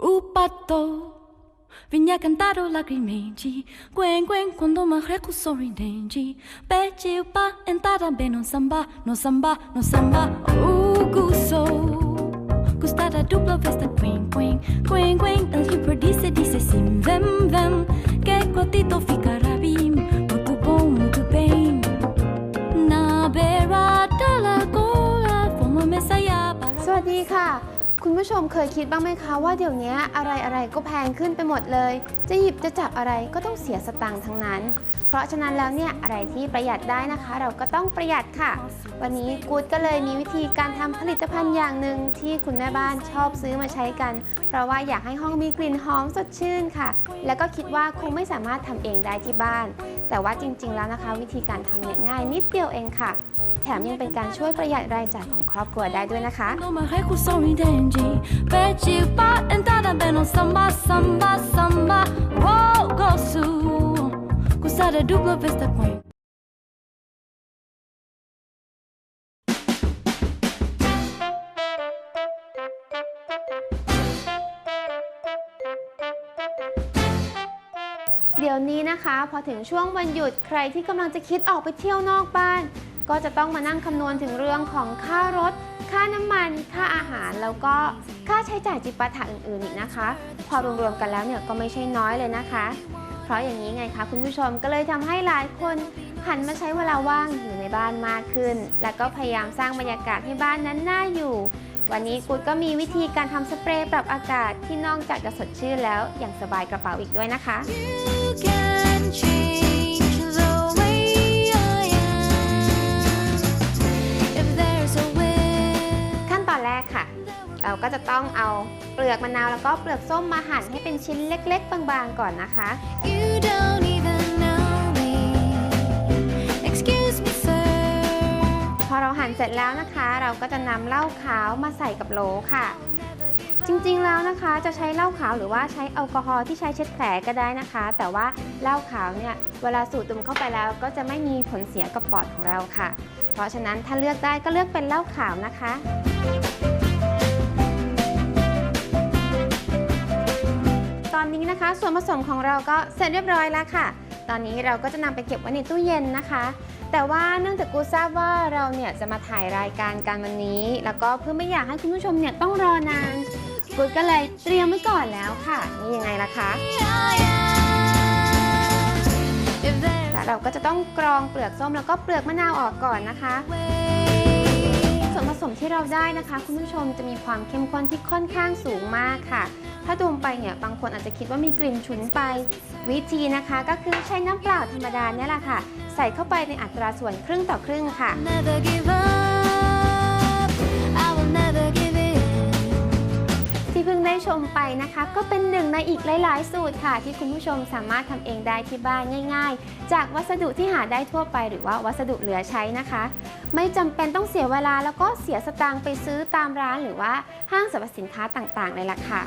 Un pato vinha cantar o lagrimeji Quen quen quando me recu sorridente Pediu pa entrar bem no samba No samba, no samba O gusto Gostar da dupla vez da quen quen Quen quen ele disse disse sim Vem vem Que gotito ficará bem Muito bom, muito bem Na beira da lagoa Fomos messiah para สวัสดีค่ะ คุณผู้ชมเคยคิดบ้างไหมคะว่าเดี๋ยวนี้อะไรอะไรก็แพงขึ้นไปหมดเลย จะหยิบจะจับอะไรก็ต้องเสียสตังค์ทั้งนั้น เพราะฉะนั้นแล้วเนี่ยอะไรที่ประหยัดได้นะคะ เราก็ต้องประหยัดค่ะ วันนี้กูดก็เลยมีวิธีการทำผลิตภัณฑ์อย่างหนึ่งที่คุณแม่บ้านชอบซื้อมาใช้กัน เพราะว่าอยากให้ห้องมีกลิ่นหอมสดชื่นค่ะ แล้วก็คิดว่าคงไม่สามารถทำเองได้ที่บ้าน แต่ว่าจริง ๆ แล้วนะคะ วิธีการทำเนี่ยง่ายนิดเดียวเองค่ะ แถมยังเป็นการช่วยประหยัดรายจ่ายของครอบครัวได้ด้วยนะคะเดี๋ยวนี้นะคะ พอถึงช่วงวันหยุดใครที่กำลังจะคิดออกไปเที่ยวนอกบ้าน ก็จะต้องมานั่งคำนวณถึงเรื่องของค่ารถ ค่าน้ำมัน ค่าอาหาร แล้วก็ค่าใช้จ่ายจิปาถะอื่นๆอีกนะคะ พอรวมๆกันแล้วเนี่ยก็ไม่ใช่น้อยเลยนะคะ เพราะอย่างนี้ไงคะคุณผู้ชมก็เลยทำให้หลายคนหันมาใช้เวลาว่างอยู่ในบ้านมากขึ้น แล้วก็พยายามสร้างบรรยากาศให้บ้านนั้นน่าอยู่ วันนี้กูดก็มีวิธีการทำสเปรย์ปรับอากาศที่นอกจากจะสดชื่นแล้วยังสบายกระเป๋าอีกด้วยนะคะ You can change ก็จะต้องเอาเปลือกมะนาวแล้วก็เปลือกส้มมาหั่นให้เป็นชิ้นเล็ก ๆ บางๆก่อนนะคะ You don't even know me Excuse me sir พอเราหั่นเสร็จแล้วนะคะ เราก็จะนำเหล้าขาวมาใส่กับโหลค่ะ จริงๆแล้วนะคะจะใช้เหล้าขาวหรือว่าใช้แอลกอฮอล์ที่ใช้เช็ดแผลก็ได้นะคะ แต่ว่าเหล้าขาวเนี่ยเวลาสูดดมเข้าไปแล้วก็จะไม่มีผลเสียกับปอดของเราค่ะ เพราะฉะนั้นถ้าเลือกได้ก็เลือกเป็นเหล้าขาวนะคะ อนนี้นะคะ ส่วนผสมของเราก็เสร็จเรียบร้อยแล้วค่ะ ตอนนี้เราก็จะนำไปเก็บไว้ในตู้เย็นนะคะ แต่ว่าเนื่องจากกูทราบว่าเราเนี่ยจะมาถ่ายรายการกันวันนี้ แล้วก็เพื่อไม่อยากให้คุณผู้ชมเนี่ยต้องรอนานกูก็เลยเตรียมไว้ก่อนแล้วค่ะนี่ยังไงล่ะคะแต่เราก็จะต้องกรองเปลือกส้มแล้วก็เปลือกมะนาวออกก่อนนะคะส่วนผสมที่เราได้นะคะ คุณผู้ชมจะมีความเข้มข้นที่ค่อนข้างสูงมากค่ะ ถ้าดมไปเนี่ยบางคนอาจจะคิดว่ามีกลิ่นฉุนไป วิธีนะคะก็คือใช้น้ำเปล่าธรรมดาเนี่ยแหละค่ะ ใส่เข้าไปในอัตราส่วนครึ่งต่อครึ่งค่ะ never give up. I will never give in. ที่เพิ่งได้ชมไปนะคะ ก็เป็นหนึ่งในอีกหลาย ๆ สูตรค่ะ ที่คุณผู้ชมสามารถทำเองได้ที่บ้านง่าย ๆ จากวัสดุที่หาได้ทั่วไปหรือว่าวัสดุเหลือใช้นะคะ ไม่จำเป็นต้องเสียเวลาแล้วก็เสียสตางค์ไปซื้อตามร้านหรือว่าห้างสรรพสินค้าต่าง ๆ เลยล่ะค่ะ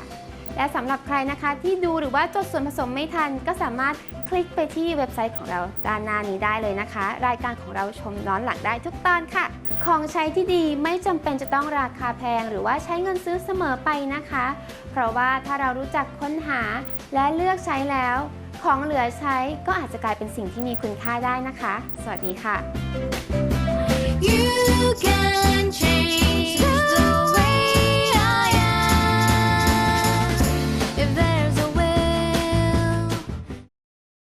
และสำหรับใครนะคะที่ดูหรือว่าจดส่วนผสมไม่ทัน ก็สามารถคลิกไปที่เว็บไซต์ของเราด้านหน้านี้ได้เลยนะคะ รายการของเราชมย้อนหลังได้ทุกตอนค่ะ ของใช้ที่ดีไม่จำเป็นจะต้องราคาแพง หรือว่าใช้เงินซื้อเสมอไปนะคะ เพราะว่าถ้าเรารู้จักค้นหาและเลือกใช้แล้ว ของเหลือใช้ก็อาจจะกลายเป็นสิ่งที่มีคุณค่าได้นะคะ สวัสดีค่ะ You can change